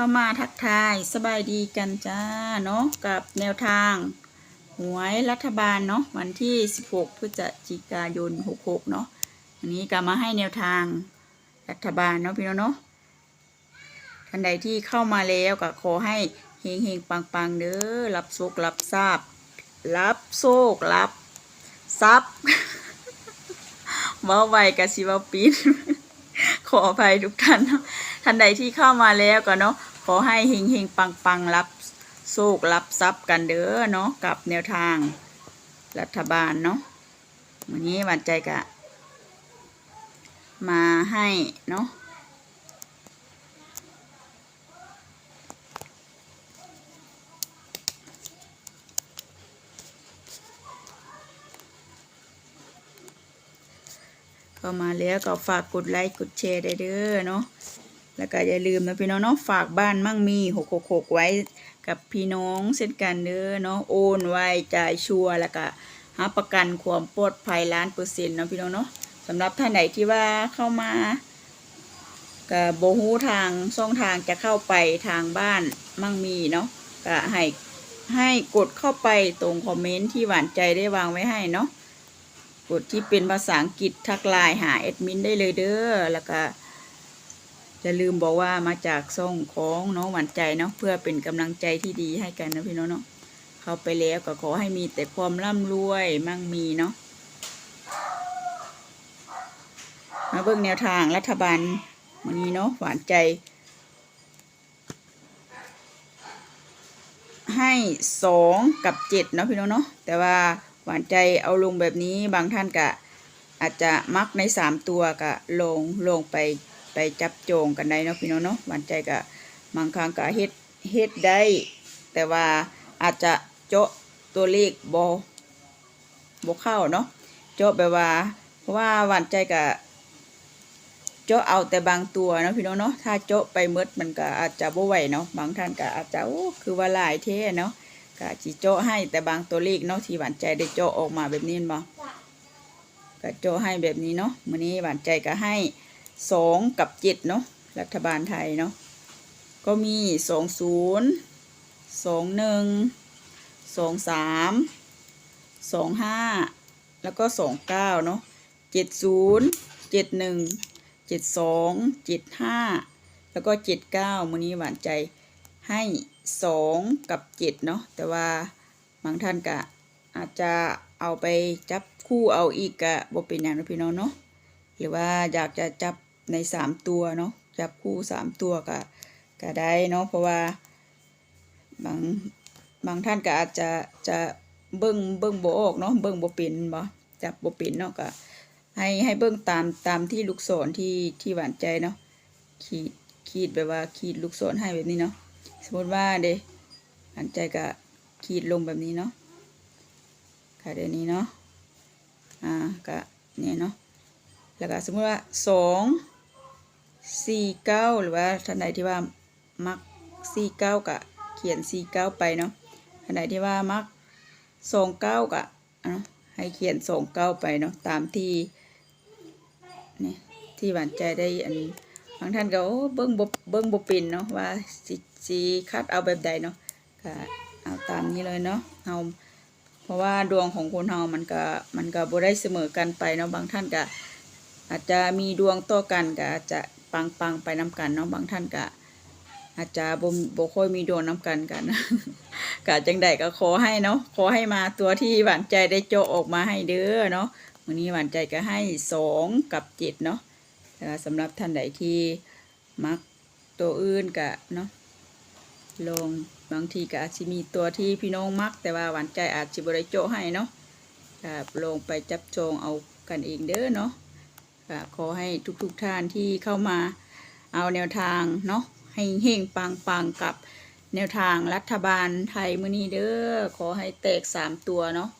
เข้ามาทักทายสบายดีกันจ้าเนาะกับแนวทางหวยรัฐบาลเนาะวันที่ 16 พฤศจิกายน 66 เนาะอันนี้ก็มาให้แนวทางรัฐบาลเนาะพี่น้องเนาะท่านใดที่เข้ามาแล้วก็ขอให้เฮงเฮงปังปังเด้อรับโชครับทราบรับโชครับทรัพย์เว้าไวกับสิเว้าปิดขออภัยทุกท่านท่านใดที่เข้ามาแล้วก็เนาะ ขอให้เฮงเฮงปังปังรับโชครับทรัพย์กันเด้อเนาะกับแนวทางรัฐบาลเนาะวันนี้วันใจกะ มาให้เนาะเข้ามาแล้วก็ฝากกดไลค์กดแชร์ได้เด้อเนาะ แล้วก็อย่าลืมนะพี่น้องเนาะฝากบ้านมั่งมีหกหกหกไว้กับพี่น้องเช่นกันเด้อเนาะโอนไว้จ่ายชัวร์แล้วก็หาประกันความปลอดภัยล้านเปอร์เซ็นต์เนาะพี่น้องเนาะสำหรับท่านไหนที่ว่าเข้ามาก็บฮูทางช่องทางจะเข้าไปทางบ้านมั่งมีเนาะก็ให้ให้กดเข้าไปตรงคอมเมนต์ที่หวานใจได้วางไว้ให้เนาะกดที่เป็นภาษาอังกฤษทักไลน์หาแอดมินได้เลยเด้อแล้วก็ อย่าลืมบอกว่ามาจากซ่องของน้องหวานใจเนาะเพื่อเป็นกำลังใจที่ดีให้กันนะพี่น้องเนาะเข้าไปแล้วก็ขอให้มีแต่ความร่ำรวยมั่งมีเนาะมาเบิ่งแนวทางรัฐบาลวันนี้เนาะหวานใจ ให้สองกับเจ็ดเนาะพี่น้องเนาะแต่ว่าหวานใจเอาลงแบบนี้บางท่านก็อาจจะมักในสามตัวก็ลงลงไป ไปจับโจงกันได้เนาะพี่น้องเนาะหวานใจก็บางครั้งก็เฮ็ดเฮ็ดได้ แต่ว่าอาจจะเจาะตัวเลขบบ่เข้าเนาะเจาะแบบว่า เพราะว่าหวานใจก็เจาะเอาแต่บางตัวเนาะพี่น้องเนาะถ้าเจาะไปหมดมันก็อาจจะบ่ไหวเนาะบางท่านก็อาจจะโอ้คือว่าหลายเท่เนาะก็จิเจาะให้แต่บางตัวเลขเนาะที่หวานใจได้เจาะออกมาแบบนี้ม่นบ่ก็เจะให้แบบนี้เนาะมื้อนี้หวานใจก็ให้ สองกับเจ็ดเนาะรัฐบาลไทยเนาะก็มีสองศูนย์สองหนึ่งสองสามสองห้าแล้วก็สองเก้าเนาะเจ็ดศูนย์เจ็ดหนึ่งเจ็ดสองเจ็ดห้าแล้วก็เจ็ดเก้ามื้อนี้หวานใจให้สองกับเจ็ดเนาะแต่ว่าบางท่านก็อาจจะเอาไปจับคู่เอาอีกกะบ่เป็นอย่างนะพี่น้องเนาะหรือว่าอยากจะจับ ในสามตัวเนาะจับคู่สามตัวก็ก็ได้เนาะเพราะว่าบางบางท่านก็อาจจะจะเบิ้งเบิ้งโบออกเนาะเบิ้งโบเป็นบ่จับโบเป็นเนาะก็ให้ให้เบิ้งตามตามที่ลูกศรที่ที่หวานใจเนาะขีดขีดแบบว่าขีดลูกศรให้แบบนี้เนาะสมมติว่าเดหวานใจก็ขีดลงแบบนี้เนาะค่ะเดี๋ยวนี้เนาะอ่าก็เนี่ยเนาะแล้วก็สมมติว่าสอง สี่เก้าหรือว่าท่านใดที่ว่ามักสี่เก้ากะเขียนสี่เก้าไปเนาะท่านใดที่ว่ามักสองเก้ากะเนาะให้เขียนสองเก้าไปเนาะตามที่นี่ที่หวานใจได้อันบางท่านก็เบิ้งบเบิ้งบเป็นเนาะว่าสีสีคัดเอาแบบใดเนาะก็เอาตามนี้เลยเนาะเอาเพราะว่าดวงของคนเฮามันก็มันก็บ่ได้เสมอกันไปเนาะบางท่านก็อาจจะมีดวงต่อกันก็อาจจะ ปังปังๆไปนํกันเนาะบางท่านก็อาจจะบ่บ่ค่อยมีดวงนํกันกันก็จังใดก็ขอให้เนาะขอให้มาตัวที่หวานใจได้โจออกมาให้เด้อเนาะวันนี้หวานใจก็ให้สองกับเจ็ดเนาะแต่สำหรับท่านใดที่มักตัวอื่นก็เนาะลงบางทีก็อาจจะมีตัวที่พี่น้องมัก แต่ว่าหวานใจอาจจะบริโจให้เนาะลงไปจับจองเอากันเองเด้อเนาะ ค่ะขอให้ทุกๆท่านที่เข้ามาเอาแนวทางเนาะให้เฮงปังปังๆกับแนวทางรัฐบาลไทยมื้อนี้เด้อขอให้แตกสามตัวเนาะ